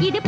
ഇത്